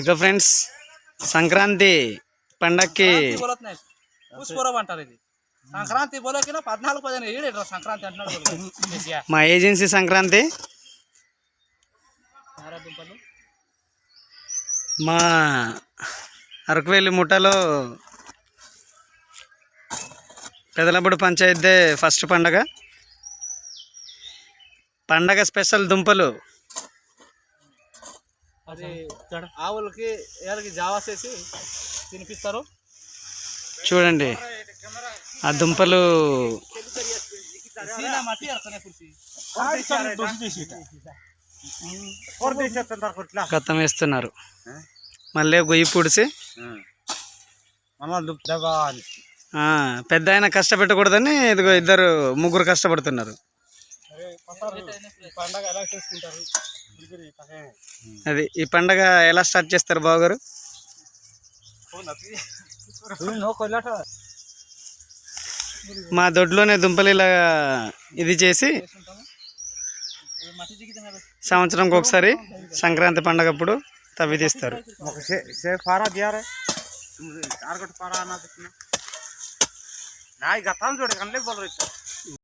ఇక ఫ్రెండ్స్ సంక్రాంతి పండక్కి సంక్రాంతి పద్నాలుగు పదిహేను సంక్రాంతి అంటున్నాడు. మా ఏజెన్సీ సంక్రాంతి. మా అరకువేలి ముఠాలో పెదలబడి పంచాయతీ ఫస్ట్ పండగ. పండగ స్పెషల్ దుంపలు. అది ఆవులకి ఏళ్ళకి జావా చేసి తినిపిస్తారు. చూడండి. ఆ దుంపలు గతం వేస్తున్నారు. మళ్ళీ గొయ్యి పొడిచి ఆ, పెద్ద ఆయన కష్టపెట్టకూడదని ఇదిగో ఇద్దరు ముగ్గురు కష్టపడుతున్నారు. పండగ ఎలా చేసుకుంటారు? అది ఈ పండగ ఎలా స్టార్ట్ చేస్తారు బావగారు? మా దొడ్లోనే దుంపలు ఇలా ఇది చేసి సంవత్సరంకి ఒకసారి సంక్రాంతి పండగప్పుడు తవ్వి తీస్తారు. నాయి గతాలు చూడ కనలే బోల్ రైతు